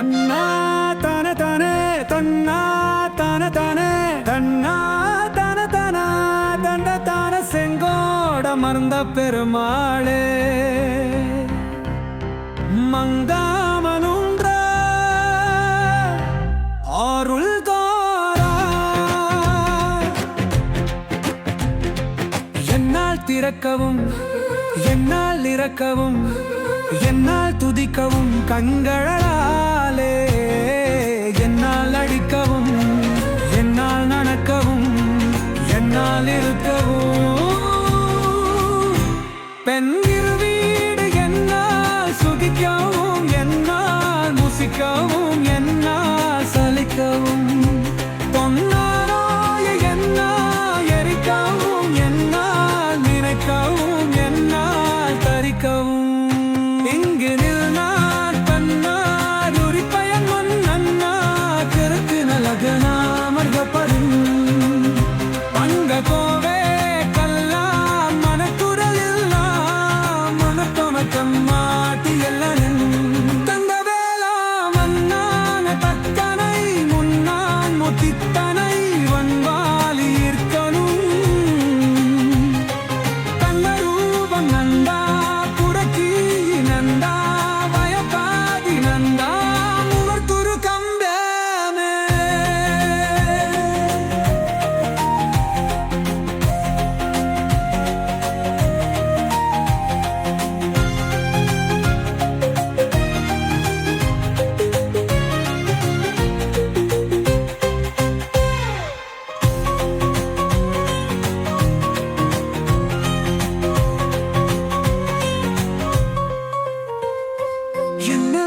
தன்னா தன தானே தன்னா தன தானே தன்னா தன தானா தண்ட தான செங்கோட மறந்த பெருமாளே. மங்காமனுன்ற அருள் என்னால் திறக்கவும் என்னால் இறக்கவும் என்னால் துதிக்கவும் கண்களாலே என்னால் அடிக்கவும் என்னால் நடக்கவும் என்னால் இருக்கவும். பெண் வீடு என்னால் சுகிக்கவும் என்னால் முசிக்கவும்.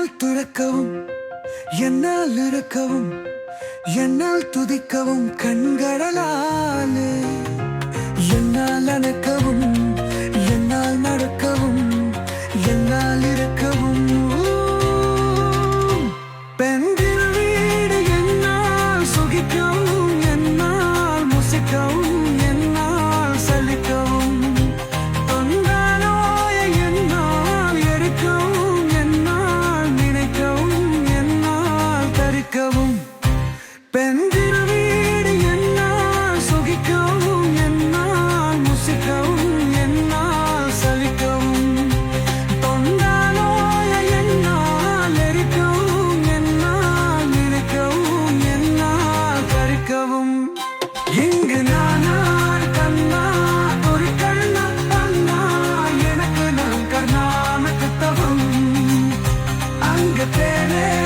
என்னால் துறக்கவும் என்னால் இருக்கவும் என்னால் துதிக்கவும் கண்களாலே என்னால் அணக்கவும் என்னால் நடக்கவும் என்னால் இருக்கவும் tiene